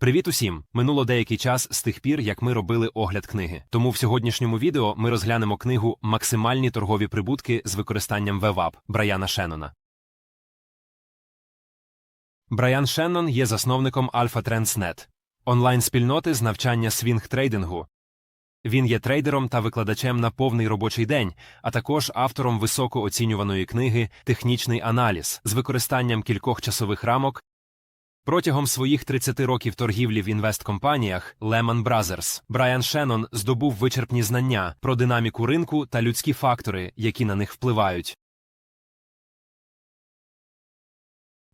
Привіт усім! Минуло деякий час з тих пір, як ми робили огляд книги. Тому в сьогоднішньому відео ми розглянемо книгу Максимальні торгові прибутки з використанням VWAP Брайана Шеннона. Брайан Шеннон є засновником Alpha Trends.net, онлайн-спільноти з навчання свінг-трейдингу. Він є трейдером та викладачем на повний робочий день, а також автором високооцінюваної книги Технічний аналіз з використанням кількох часових рамок Протягом своїх 30 років торгівлі в інвесткомпаніях Lehman Brothers Брайан Шеннон здобув вичерпні знання про динаміку ринку та людські фактори, які на них впливають.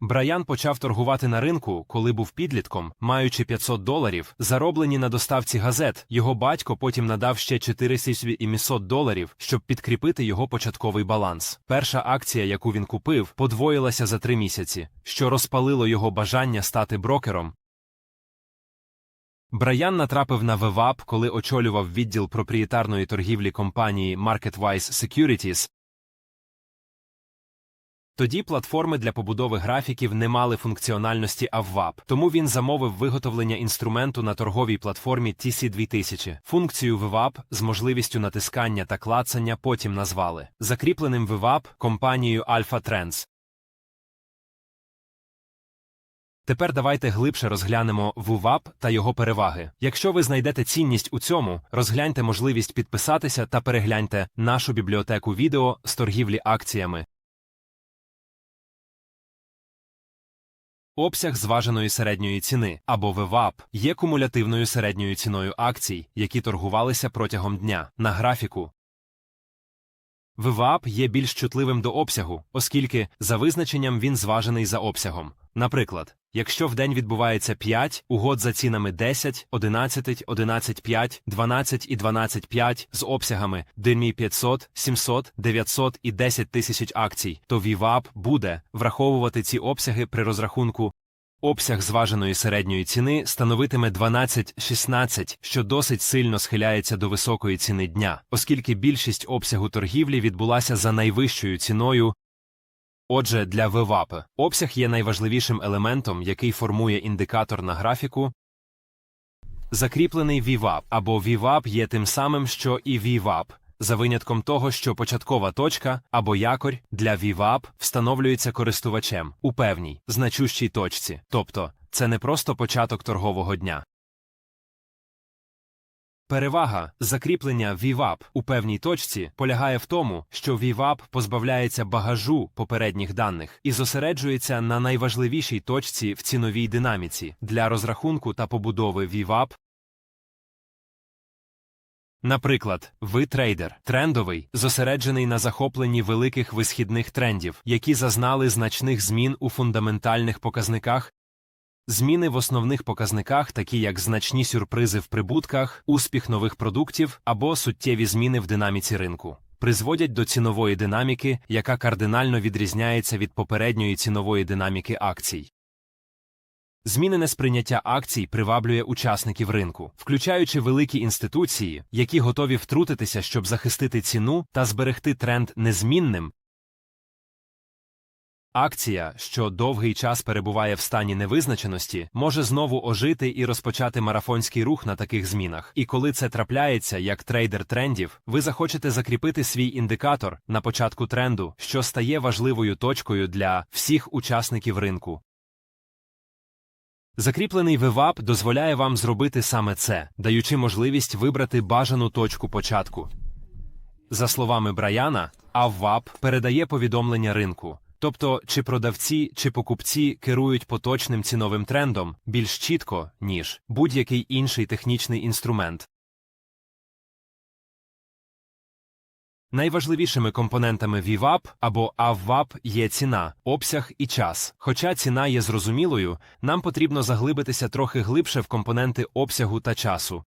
Брайан почав торгувати на ринку, коли був підлітком, маючи 500 доларів, зароблені на доставці газет. Його батько потім надав ще 4700 доларів, щоб підкріпити його початковий баланс. Перша акція, яку він купив, подвоїлася за три місяці, що розпалило його бажання стати брокером. Брайан натрапив на VWAP, коли очолював відділ проприєтарної торгівлі компанії MarketWise Securities, тоді платформи для побудови графіків не мали функціональності AVWAP, тому він замовив виготовлення інструменту на торговій платформі TC2000. Функцію VWAP з можливістю натискання та клацання потім назвали закріпленим VWAP компанією Alpha Trends. Тепер давайте глибше розглянемо VWAP та його переваги. Якщо ви знайдете цінність у цьому, розгляньте можливість підписатися та перегляньте нашу бібліотеку відео з торгівлі акціями. Обсяг зваженої середньої ціни або ВВАП є кумулятивною середньою ціною акцій, які торгувалися протягом дня на графіку. ВВАП є більш чутливим до обсягу, оскільки за визначенням він зважений за обсягом. Наприклад, якщо в день відбувається 5 угод за цінами 10, 11, 11,5, 12 і 12,5 з обсягами дельмі 500, 700, 900 і 10 тисяч акцій, то VWAP буде враховувати ці обсяги при розрахунку. Обсяг зваженої середньої ціни становитиме 12-16, що досить сильно схиляється до високої ціни дня, оскільки більшість обсягу торгівлі відбулася за найвищою ціною Отже, для ВВАП обсяг є найважливішим елементом, який формує індикатор на графіку. Закріплений VWAP або VWAP є тим самим, що і VWAP, за винятком того, що початкова точка або якорь для VWAP встановлюється користувачем у певній значущій точці, тобто це не просто початок торгового дня. Перевага закріплення VWAP у певній точці полягає в тому, що VWAP позбавляється багажу попередніх даних і зосереджується на найважливішій точці в ціновій динаміці для розрахунку та побудови VWAP. Наприклад, ви трейдер, трендовий, зосереджений на захопленні великих висхідних трендів, які зазнали значних змін у фундаментальних показниках Зміни в основних показниках, такі як значні сюрпризи в прибутках, успіх нових продуктів або суттєві зміни в динаміці ринку, призводять до цінової динаміки, яка кардинально відрізняється від попередньої цінової динаміки акцій. Змінене сприйняття акцій приваблює учасників ринку, включаючи великі інституції, які готові втрутитися, щоб захистити ціну та зберегти тренд незмінним, Акція, що довгий час перебуває в стані невизначеності, може знову ожити і розпочати марафонський рух на таких змінах. І коли це трапляється як трейдер трендів, ви захочете закріпити свій індикатор на початку тренду, що стає важливою точкою для всіх учасників ринку. Закріплений VWAP дозволяє вам зробити саме це, даючи можливість вибрати бажану точку початку. За словами Брайана, AVWAP передає повідомлення ринку. Тобто, чи продавці, чи покупці керують поточним ціновим трендом більш чітко, ніж будь-який інший технічний інструмент. Найважливішими компонентами VWAP або AVWAP є ціна, обсяг і час. Хоча ціна є зрозумілою, нам потрібно заглибитися трохи глибше в компоненти обсягу та часу.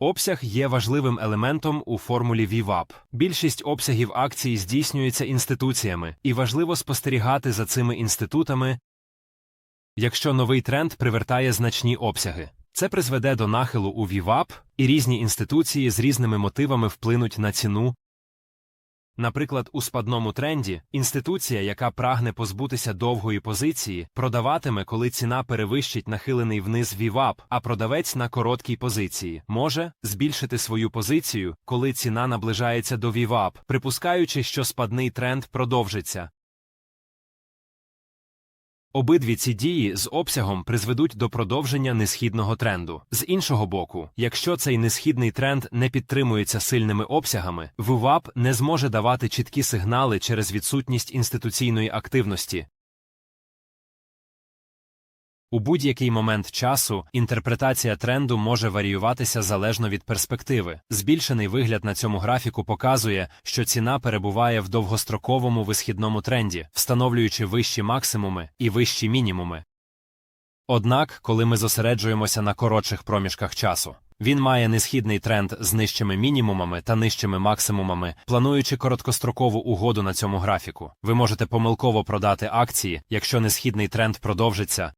Обсяг є важливим елементом у формулі VWAP. Більшість обсягів акцій здійснюється інституціями, і важливо спостерігати за цими інститутами, якщо новий тренд привертає значні обсяги. Це призведе до нахилу у VWAP, і різні інституції з різними мотивами вплинуть на ціну. Наприклад, у спадному тренді інституція, яка прагне позбутися довгої позиції, продаватиме, коли ціна перевищить нахилений вниз VWAP, а продавець на короткій позиції може збільшити свою позицію, коли ціна наближається до VWAP, припускаючи, що спадний тренд продовжиться. Обидві ці дії з обсягом призведуть до продовження несхідного тренду. З іншого боку, якщо цей несхідний тренд не підтримується сильними обсягами, VWAP не зможе давати чіткі сигнали через відсутність інституційної активності. У будь-який момент часу інтерпретація тренду може варіюватися залежно від перспективи. Збільшений вигляд на цьому графіку показує, що ціна перебуває в довгостроковому висхідному тренді, встановлюючи вищі максимуми і вищі мінімуми. Однак, коли ми зосереджуємося на коротших проміжках часу, він має несхідний тренд з нижчими мінімумами та нижчими максимумами, плануючи короткострокову угоду на цьому графіку. Ви можете помилково продати акції, якщо несхідний тренд продовжиться,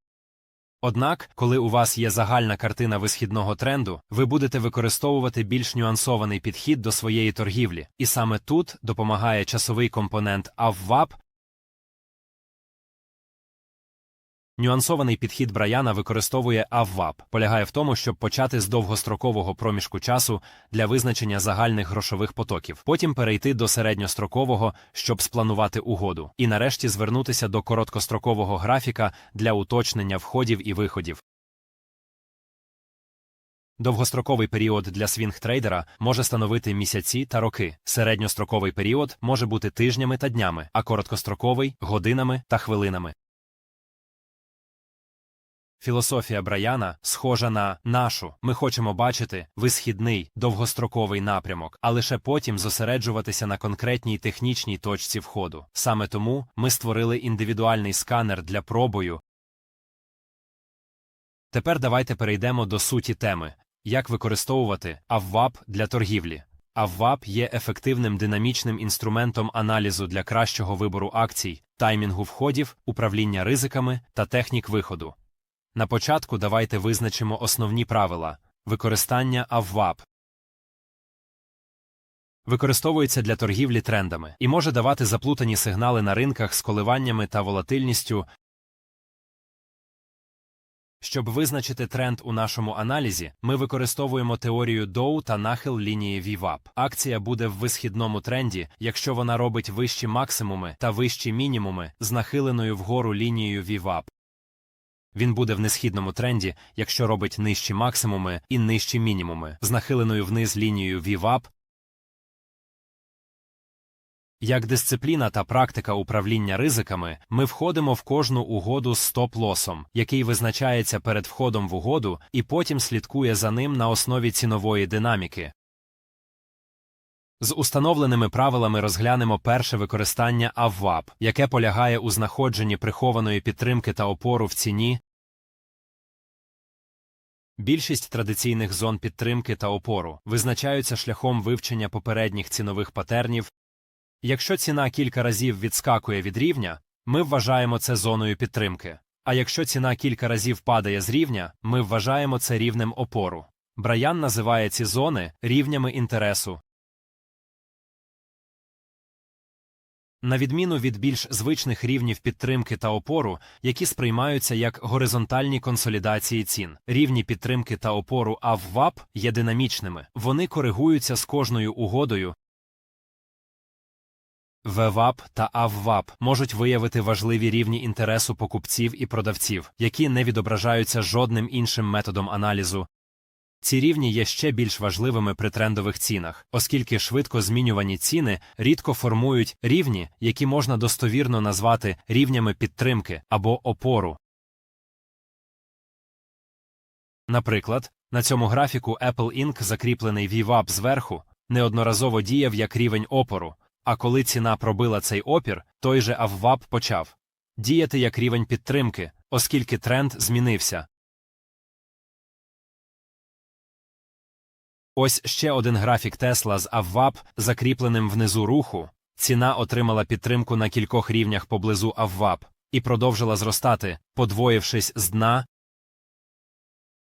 Однак, коли у вас є загальна картина висхідного тренду, ви будете використовувати більш нюансований підхід до своєї торгівлі, і саме тут допомагає часовий компонент AVWAP, Нюансований підхід Браяна використовує AVWAP, полягає в тому, щоб почати з довгострокового проміжку часу для визначення загальних грошових потоків, потім перейти до середньострокового, щоб спланувати угоду, і нарешті звернутися до короткострокового графіка для уточнення входів і виходів. Довгостроковий період для свінг-трейдера може становити місяці та роки. Середньостроковий період може бути тижнями та днями, а короткостроковий годинами та хвилинами. Філософія Браяна схожа на нашу. Ми хочемо бачити висхідний довгостроковий напрямок, а лише потім зосереджуватися на конкретній технічній точці входу. Саме тому ми створили індивідуальний сканер для пробою. Тепер давайте перейдемо до суті теми, як використовувати AVWAP для торгівлі. AVWAP є ефективним динамічним інструментом аналізу для кращого вибору акцій, таймінгу входів, управління ризиками та технік виходу. На початку давайте визначимо основні правила використання AVWAP. Використовується для торгівлі трендами і може давати заплутані сигнали на ринках з коливаннями та волатильністю. Щоб визначити тренд у нашому аналізі, ми використовуємо теорію Доу та нахил лінії VWAP. Акція буде в висхідному тренді, якщо вона робить вищі максимуми та вищі мінімуми з нахиленою вгору лінією VWAP. Він буде в несхідному тренді, якщо робить нижчі максимуми і нижчі мінімуми з нахиленою вниз лінією VWAP. Як дисципліна та практика управління ризиками, ми входимо в кожну угоду з стоп-лосом, який визначається перед входом в угоду і потім слідкує за ним на основі цінової динаміки. З установленими правилами розглянемо перше використання AVWAP, яке полягає у знаходженні прихованої підтримки та опору в ціні. Більшість традиційних зон підтримки та опору визначаються шляхом вивчення попередніх цінових патернів. Якщо ціна кілька разів відскакує від рівня, ми вважаємо це зоною підтримки. А якщо ціна кілька разів падає з рівня, ми вважаємо це рівнем опору. Браян називає ці зони рівнями інтересу. На відміну від більш звичних рівнів підтримки та опору, які сприймаються як горизонтальні консолідації цін, рівні підтримки та опору АВВАП є динамічними, вони коригуються з кожною угодою. ВВАП та АВВАП можуть виявити важливі рівні інтересу покупців і продавців, які не відображаються жодним іншим методом аналізу, ці рівні є ще більш важливими при трендових цінах, оскільки швидко змінювані ціни рідко формують рівні, які можна достовірно назвати рівнями підтримки або опору. Наприклад, на цьому графіку Apple Inc. закріплений VWAP зверху, неодноразово діяв як рівень опору, а коли ціна пробила цей опір, той же AVWAP почав діяти як рівень підтримки, оскільки тренд змінився. Ось ще один графік Тесла з Аввап, закріпленим внизу руху. Ціна отримала підтримку на кількох рівнях поблизу Аввап і продовжила зростати, подвоївшись з дна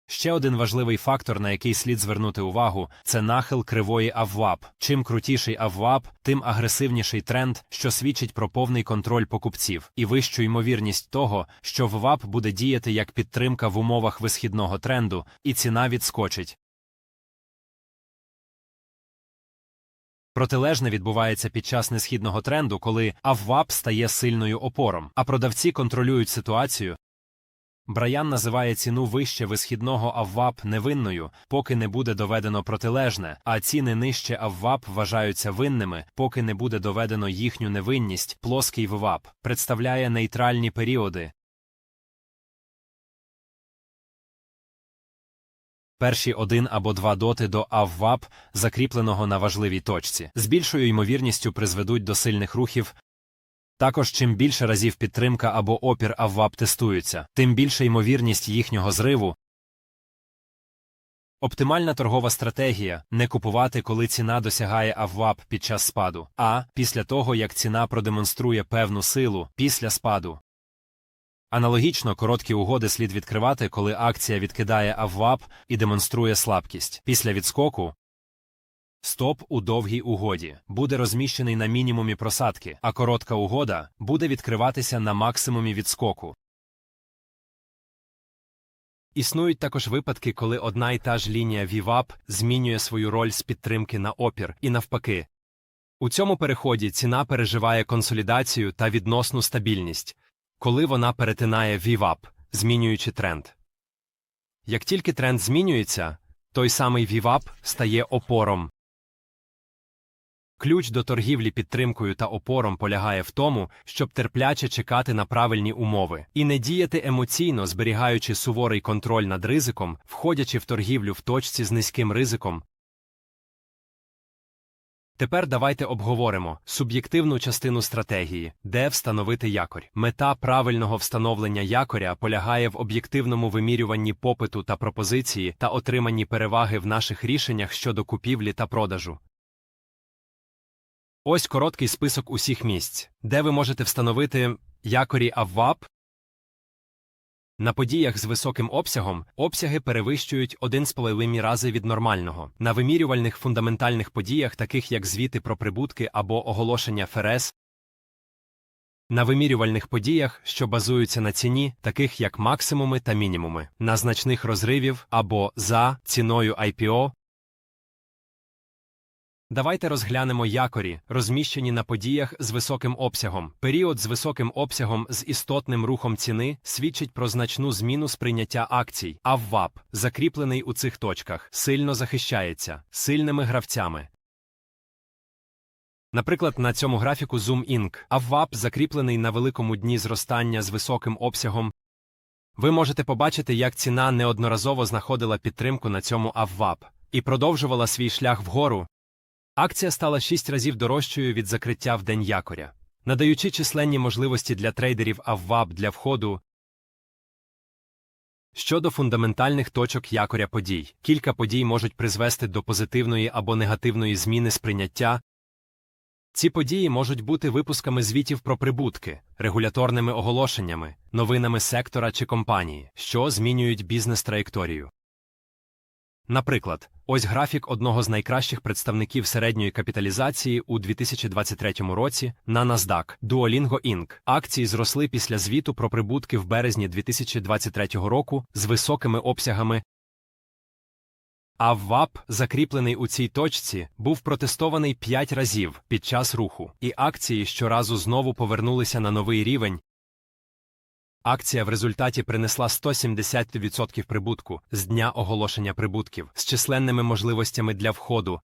Ще один важливий фактор, на який слід звернути увагу, це нахил кривої аввап. Чим крутіший аввап, тим агресивніший тренд, що свідчить про повний контроль покупців і вищу ймовірність того, що ввап буде діяти як підтримка в умовах висхідного тренду, і ціна відскочить. Протилежне відбувається під час несхідного тренду, коли аввап стає сильною опором, а продавці контролюють ситуацію. Браян називає ціну вище висхідного аввап невинною, поки не буде доведено протилежне, а ціни нижче аввап вважаються винними, поки не буде доведено їхню невинність. Плоский ввап представляє нейтральні періоди. Перші один або два доти до аввап, закріпленого на важливій точці, з більшою ймовірністю призведуть до сильних рухів. Також чим більше разів підтримка або опір аввап тестуються, тим більша ймовірність їхнього зриву. Оптимальна торгова стратегія не купувати, коли ціна досягає аввап під час спаду, а після того, як ціна продемонструє певну силу після спаду. Аналогічно короткі угоди слід відкривати, коли акція відкидає аввап і демонструє слабкість. Після відскоку стоп у довгій угоді буде розміщений на мінімумі просадки, а коротка угода буде відкриватися на максимумі відскоку. Існують також випадки, коли одна і та ж лінія VWAP змінює свою роль з підтримки на опір і навпаки. У цьому переході ціна переживає консолідацію та відносну стабільність, коли вона перетинає VWAP, змінюючи тренд. Як тільки тренд змінюється, той самий VWAP стає опором. Ключ до торгівлі підтримкою та опором полягає в тому, щоб терпляче чекати на правильні умови і не діяти емоційно, зберігаючи суворий контроль над ризиком, входячи в торгівлю в точці з низьким ризиком. Тепер давайте обговоримо суб'єктивну частину стратегії, де встановити якорь. Мета правильного встановлення якоря полягає в об'єктивному вимірюванні попиту та пропозиції та отриманні переваги в наших рішеннях щодо купівлі та продажу. Ось короткий список усіх місць, де ви можете встановити якорі АВВАП. На подіях з високим обсягом обсяги перевищують 1,5 рази від нормального. На вимірювальних фундаментальних подіях, таких як звіти про прибутки або оголошення ФРС, на вимірювальних подіях, що базуються на ціні, таких як максимуми та мінімуми, на значних розривів або за ціною IPO, Давайте розглянемо якорі, розміщені на подіях з високим обсягом. Період з високим обсягом з істотним рухом ціни свідчить про значну зміну сприйняття акцій, а ВВАП, закріплений у цих точках, сильно захищається сильними гравцями. Наприклад, на цьому графіку Zoom Inc. АВВАП закріплений на великому дні зростання з високим обсягом. Ви можете побачити, як ціна неодноразово знаходила підтримку на цьому АВВАП і продовжувала свій шлях вгору, Акція стала шість разів дорожчою від закриття в день якоря, надаючи численні можливості для трейдерів АВВАП для входу. Щодо фундаментальних точок якоря подій, кілька подій можуть призвести до позитивної або негативної зміни сприйняття. Ці події можуть бути випусками звітів про прибутки, регуляторними оголошеннями, новинами сектора чи компанії, що змінюють бізнес-траєкторію. Наприклад, ось графік одного з найкращих представників середньої капіталізації у 2023 році на NASDAQ Duolingo Inc. Акції зросли після звіту про прибутки в березні 2023 року з високими обсягами. А ВВАП, закріплений у цій точці, був протестований 5 разів під час руху, і акції щоразу знову повернулися на новий рівень, Акція в результаті принесла 170% прибутку з дня оголошення прибутків з численними можливостями для входу.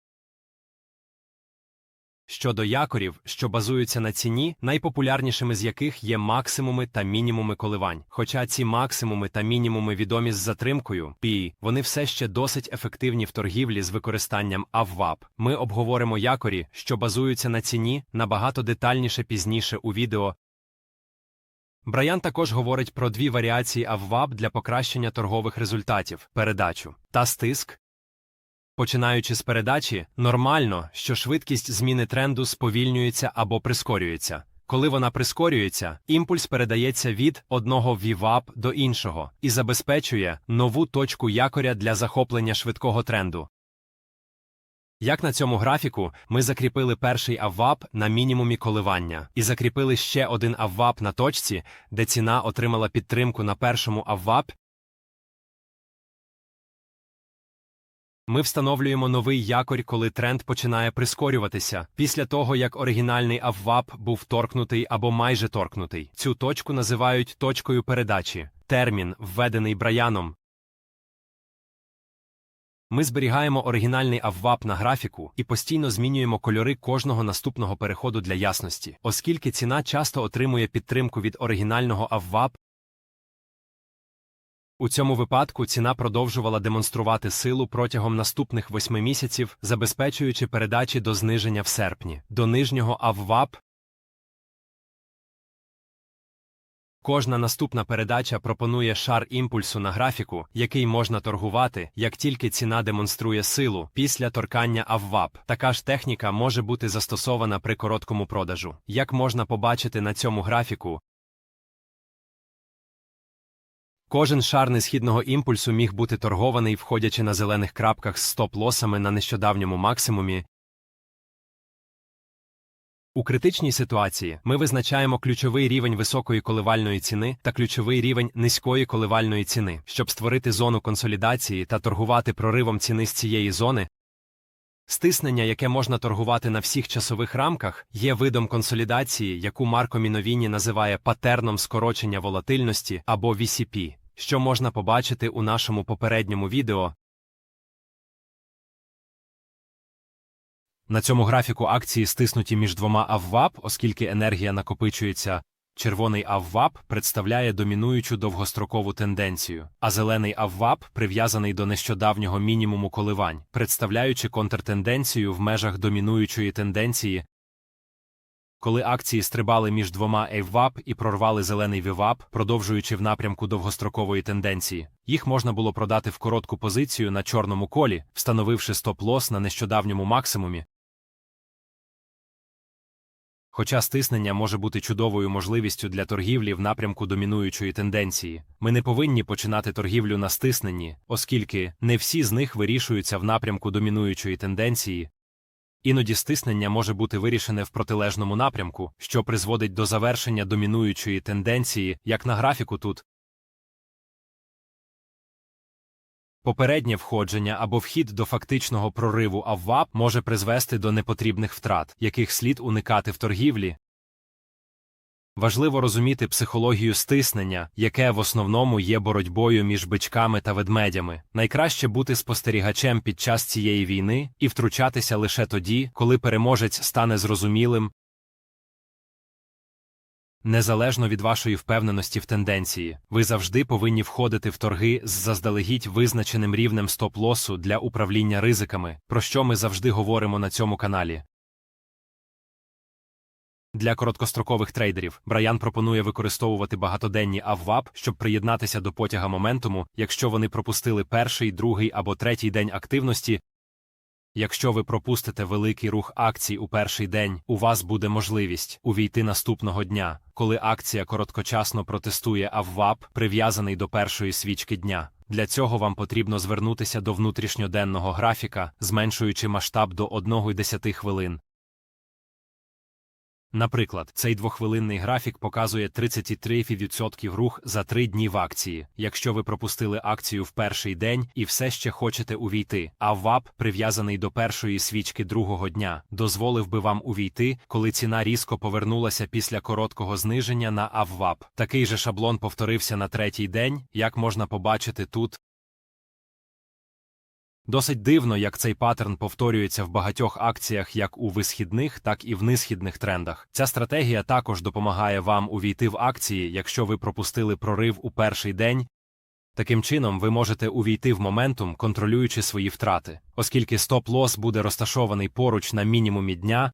Щодо якорів, що базуються на ціні, найпопулярнішими з яких є максимуми та мінімуми коливань. Хоча ці максимуми та мінімуми відомі з затримкою, PE, вони все ще досить ефективні в торгівлі з використанням АВВАП. Ми обговоримо якорі, що базуються на ціні, набагато детальніше пізніше у відео, Брайан також говорить про дві варіації АВВАП для покращення торгових результатів передачу та стиск. Починаючи з передачі, нормально, що швидкість зміни тренду сповільнюється або прискорюється. Коли вона прискорюється, імпульс передається від одного VWAP до іншого і забезпечує нову точку якоря для захоплення швидкого тренду. Як на цьому графіку, ми закріпили перший аввап на мінімумі коливання і закріпили ще один аввап на точці, де ціна отримала підтримку на першому аввап. Ми встановлюємо новий якорь, коли тренд починає прискорюватися, після того, як оригінальний аввап був торкнутий або майже торкнутий. Цю точку називають точкою передачі, термін, введений Браяном. Ми зберігаємо оригінальний аввап на графіку і постійно змінюємо кольори кожного наступного переходу для ясності, оскільки ціна часто отримує підтримку від оригінального аввап. У цьому випадку ціна продовжувала демонструвати силу протягом наступних восьми місяців, забезпечуючи передачі до зниження в серпні, до нижнього аввап. Кожна наступна передача пропонує шар імпульсу на графіку, який можна торгувати, як тільки ціна демонструє силу після торкання аввап. Така ж техніка може бути застосована при короткому продажу. Як можна побачити на цьому графіку, Кожен шар несхідного імпульсу міг бути торгований, входячи на зелених крапках з стоп-лосами на нещодавньому максимумі. У критичній ситуації ми визначаємо ключовий рівень високої коливальної ціни та ключовий рівень низької коливальної ціни, щоб створити зону консолідації та торгувати проривом ціни з цієї зони. Стиснення, яке можна торгувати на всіх часових рамках, є видом консолідації, яку Марко Міновіні називає патерном скорочення волатильності або VCP, що можна побачити у нашому попередньому відео. На цьому графіку акції стиснуті між двома аввап, оскільки енергія накопичується. Червоний аввап представляє домінуючу довгострокову тенденцію, а зелений аввап прив'язаний до нещодавнього мінімуму коливань, представляючи контртенденцію в межах домінуючої тенденції. Коли акції стрибали між двома AVWAP і прорвали зелений VWAP, продовжуючи в напрямку довгострокової тенденції, їх можна було продати в коротку позицію на чорному колі, встановивши стоп-лос на нещодавньому максимумі, Хоча стиснення може бути чудовою можливістю для торгівлі в напрямку домінуючої тенденції, ми не повинні починати торгівлю на стисненні, оскільки не всі з них вирішуються в напрямку домінуючої тенденції. Іноді стиснення може бути вирішене в протилежному напрямку, що призводить до завершення домінуючої тенденції, як на графіку тут. Попереднє входження або вхід до фактичного прориву АВВАП може призвести до непотрібних втрат, яких слід уникати в торгівлі. Важливо розуміти психологію стиснення, яке в основному є боротьбою між бичками та ведмедями. Найкраще бути спостерігачем під час цієї війни і втручатися лише тоді, коли переможець стане зрозумілим, Незалежно від вашої впевненості в тенденції, ви завжди повинні входити в торги з заздалегідь визначеним рівнем стоп-лосу для управління ризиками, про що ми завжди говоримо на цьому каналі. Для короткострокових трейдерів Брайан пропонує використовувати багатоденні аввап, щоб приєднатися до потяга моментуму, якщо вони пропустили перший, другий або третій день активності, Якщо ви пропустите великий рух акцій у перший день, у вас буде можливість увійти наступного дня, коли акція короткочасно протестує аввап, прив'язаний до першої свічки дня. Для цього вам потрібно звернутися до внутрішньоденного графіка, зменшуючи масштаб до 1,10 хвилин. Наприклад, цей двохвилинний графік показує 33% рух за три дні в акції. Якщо ви пропустили акцію в перший день і все ще хочете увійти, а ВАП, прив'язаний до першої свічки другого дня, дозволив би вам увійти, коли ціна різко повернулася після короткого зниження на АВВАП. Такий же шаблон повторився на третій день, як можна побачити тут. Досить дивно, як цей паттерн повторюється в багатьох акціях як у висхідних, так і в нисхідних трендах. Ця стратегія також допомагає вам увійти в акції, якщо ви пропустили прорив у перший день. Таким чином, ви можете увійти в моментум, контролюючи свої втрати, оскільки стоп-лос буде розташований поруч на мінімумі дня.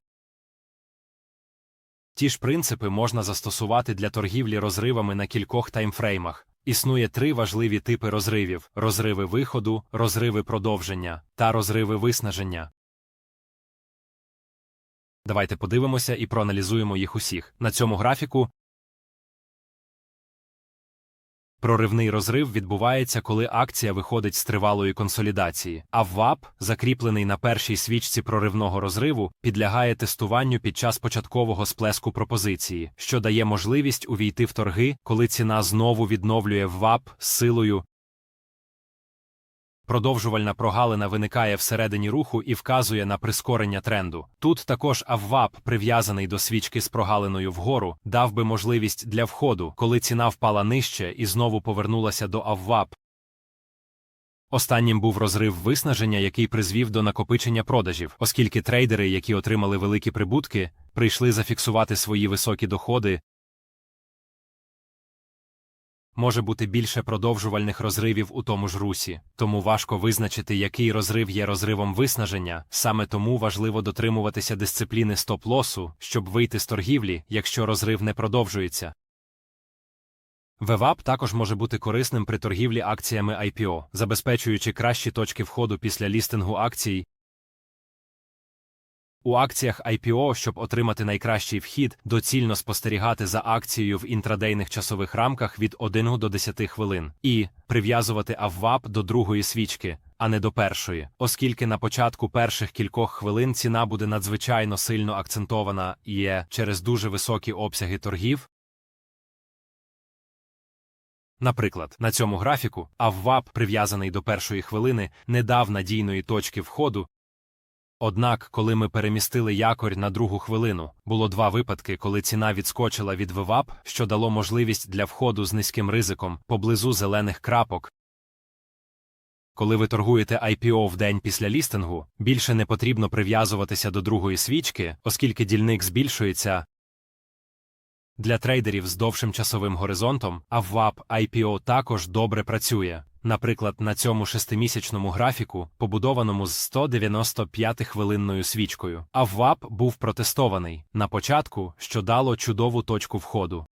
Ті ж принципи можна застосувати для торгівлі розривами на кількох таймфреймах. Існує три важливі типи розривів: розриви виходу, розриви продовження та розриви виснаження. Давайте подивимося і проаналізуємо їх усіх. На цьому графіку Проривний розрив відбувається, коли акція виходить з тривалої консолідації, а ВАП, закріплений на першій свічці проривного розриву, підлягає тестуванню під час початкового сплеску пропозиції, що дає можливість увійти в торги, коли ціна знову відновлює ВАП з силою. Продовжувальна прогалина виникає всередині руху і вказує на прискорення тренду. Тут також АВВАП, прив'язаний до свічки з прогалиною вгору, дав би можливість для входу, коли ціна впала нижче і знову повернулася до АВВАП. Останнім був розрив виснаження, який призвів до накопичення продажів, оскільки трейдери, які отримали великі прибутки, прийшли зафіксувати свої високі доходи, може бути більше продовжувальних розривів у тому ж русі, тому важко визначити, який розрив є розривом виснаження, саме тому важливо дотримуватися дисципліни стоп-лосу, щоб вийти з торгівлі, якщо розрив не продовжується. ВВАП також може бути корисним при торгівлі акціями IPO, забезпечуючи кращі точки входу після лістингу акцій, у акціях IPO, щоб отримати найкращий вхід, доцільно спостерігати за акцією в інтрадейних часових рамках від 1 до 10 хвилин і прив'язувати АВВАП до другої свічки, а не до першої, оскільки на початку перших кількох хвилин ціна буде надзвичайно сильно акцентована і є через дуже високі обсяги торгів. Наприклад, на цьому графіку АВВАП, прив'язаний до першої хвилини, не дав надійної точки входу, Однак, коли ми перемістили якорь на другу хвилину, було два випадки, коли ціна відскочила від ВВАП, що дало можливість для входу з низьким ризиком поблизу зелених крапок. Коли ви торгуєте IPO в день після лістингу, більше не потрібно прив'язуватися до другої свічки, оскільки дільник збільшується. Для трейдерів з довшим часовим горизонтом, а ВВАП IPO також добре працює. Наприклад, на цьому шестимісячному графіку, побудованому з 195-хвилинною свічкою, а ВАП був протестований на початку, що дало чудову точку входу.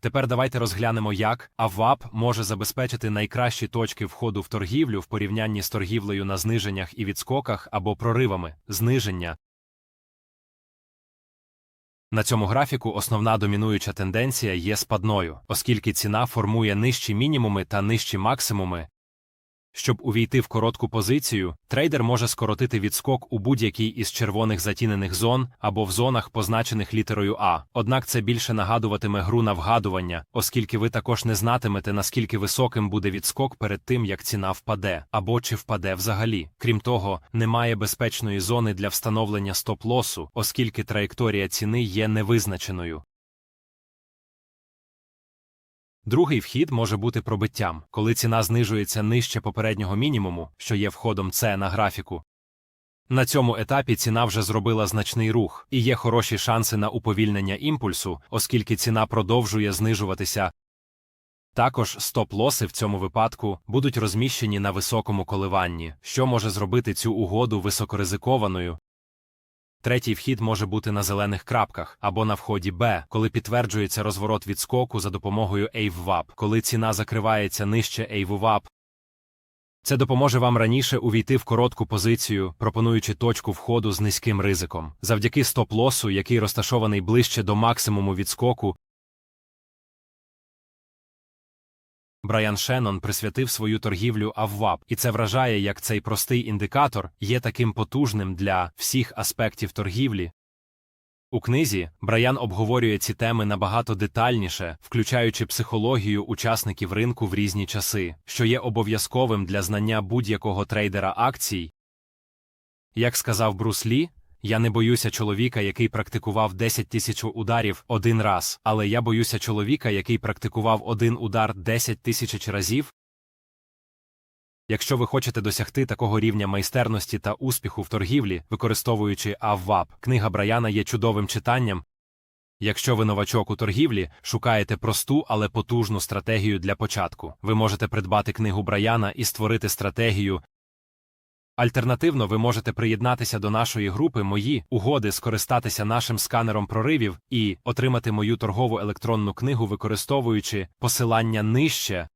Тепер давайте розглянемо, як АВАП може забезпечити найкращі точки входу в торгівлю в порівнянні з торгівлею на зниженнях і відскоках або проривами, зниження, на цьому графіку основна домінуюча тенденція є спадною, оскільки ціна формує нижчі мінімуми та нижчі максимуми, щоб увійти в коротку позицію, трейдер може скоротити відскок у будь-якій із червоних затінених зон або в зонах, позначених літерою А. Однак це більше нагадуватиме гру на вгадування, оскільки ви також не знатимете, наскільки високим буде відскок перед тим, як ціна впаде, або чи впаде взагалі. Крім того, немає безпечної зони для встановлення стоп-лосу, оскільки траєкторія ціни є невизначеною. Другий вхід може бути пробиттям, коли ціна знижується нижче попереднього мінімуму, що є входом С на графіку. На цьому етапі ціна вже зробила значний рух, і є хороші шанси на уповільнення імпульсу, оскільки ціна продовжує знижуватися. Також стоп-лоси в цьому випадку будуть розміщені на високому коливанні, що може зробити цю угоду високоризикованою, Третій вхід може бути на зелених крапках або на вході Б, коли підтверджується розворот відскоку за допомогою AVWAP, коли ціна закривається нижче AVWAP. Це допоможе вам раніше увійти в коротку позицію, пропонуючи точку входу з низьким ризиком. Завдяки стоп-лосу, який розташований ближче до максимуму відскоку, Брайан Шеннон присвятив свою торгівлю АВВАП, і це вражає, як цей простий індикатор є таким потужним для всіх аспектів торгівлі. У книзі Брайан обговорює ці теми набагато детальніше, включаючи психологію учасників ринку в різні часи, що є обов'язковим для знання будь-якого трейдера акцій. Як сказав Брус Лі, я не боюся чоловіка, який практикував 10 тисяч ударів один раз, але я боюся чоловіка, який практикував один удар 10 тисяч разів. Якщо ви хочете досягти такого рівня майстерності та успіху в торгівлі, використовуючи АВВАП, книга Браяна є чудовим читанням. Якщо ви новачок у торгівлі, шукаєте просту, але потужну стратегію для початку, ви можете придбати книгу Браяна і створити стратегію, Альтернативно, ви можете приєднатися до нашої групи Мої угоди, скористатися нашим сканером проривів і отримати мою торгову електронну книгу, використовуючи посилання нижче.